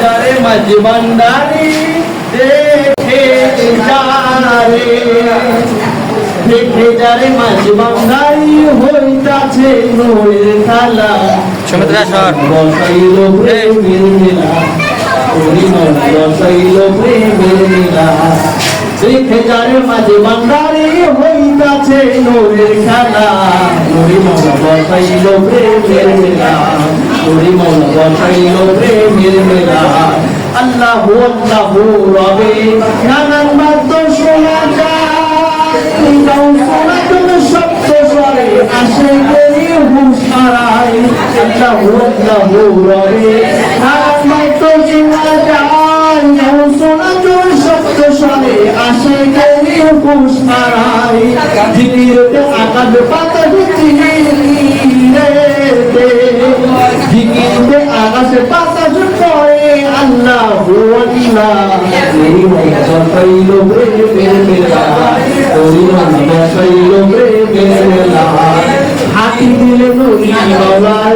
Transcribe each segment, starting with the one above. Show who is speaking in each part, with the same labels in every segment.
Speaker 1: যারে মাঝ ভান্ডারি দেখে যারে দেখে যারে মাঝ ভান্ডারি হইতাছে নইর খেলা।
Speaker 2: সুমিত্রা সর।
Speaker 1: বসাইল প্রেমের মেলা পরিমল বসাইল প্রেমের মেলা। দেখে যারে মাঝে বান্দারে হইতাছে নোরের খেলা। পরিমল বসাইল প্রেমের মেলা। পরিমল বসাইল প্রেমের মেলা আল্লাহ আল্লাহ রবে নানান বাদ্য শোনা শোনা আসে করি হারায় আল্লাহ আল্লাহ রবে নানান বাদ্য শোনা যায় শোনা জন্য শব্দ স্বরে আসে করি হুশ হারায় আকাশ পাতা জিকিরতে আকাশে পাতা পড়ে আল্লাহ আল্লাহ এই রে প্রেমের মেলা ওই বসাইল প্রেমের মেলা হাতি দিলে নুরি বাবার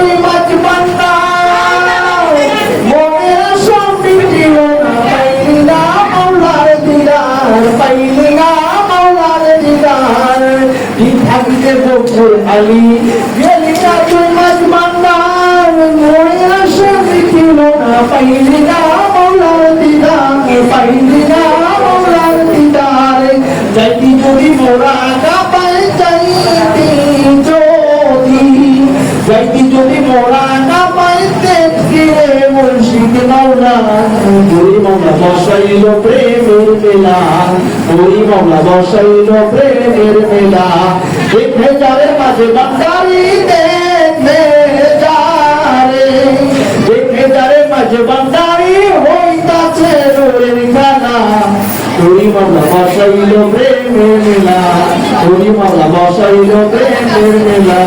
Speaker 1: থাকিলে গোপুর আলী। গেলি না মাছ বান্না মনের সঙ্গে ছিল না পাইলি না মাওলার দিদার পাইলি না মাওলার দিদার। যাইতি যদি মোরা পাই যাইতি যদি যাইতি যদি মোরা পাইতে ফিরে মুর্শিদ মাওলা ওই মাওলা বসাইল প্রেমের মেলা ওই মাওলা বসাইল প্রেমের মেলা। দেখে যারে মাঝে বান্দারি দেখে যারে। দেখে যারে মাঝে বান্দারি হইতাছে রোরের খেলা ওই মাওলা বসাইল প্রেমের মেলা। ওই মাওলা বসাইল প্রেমের মেলা।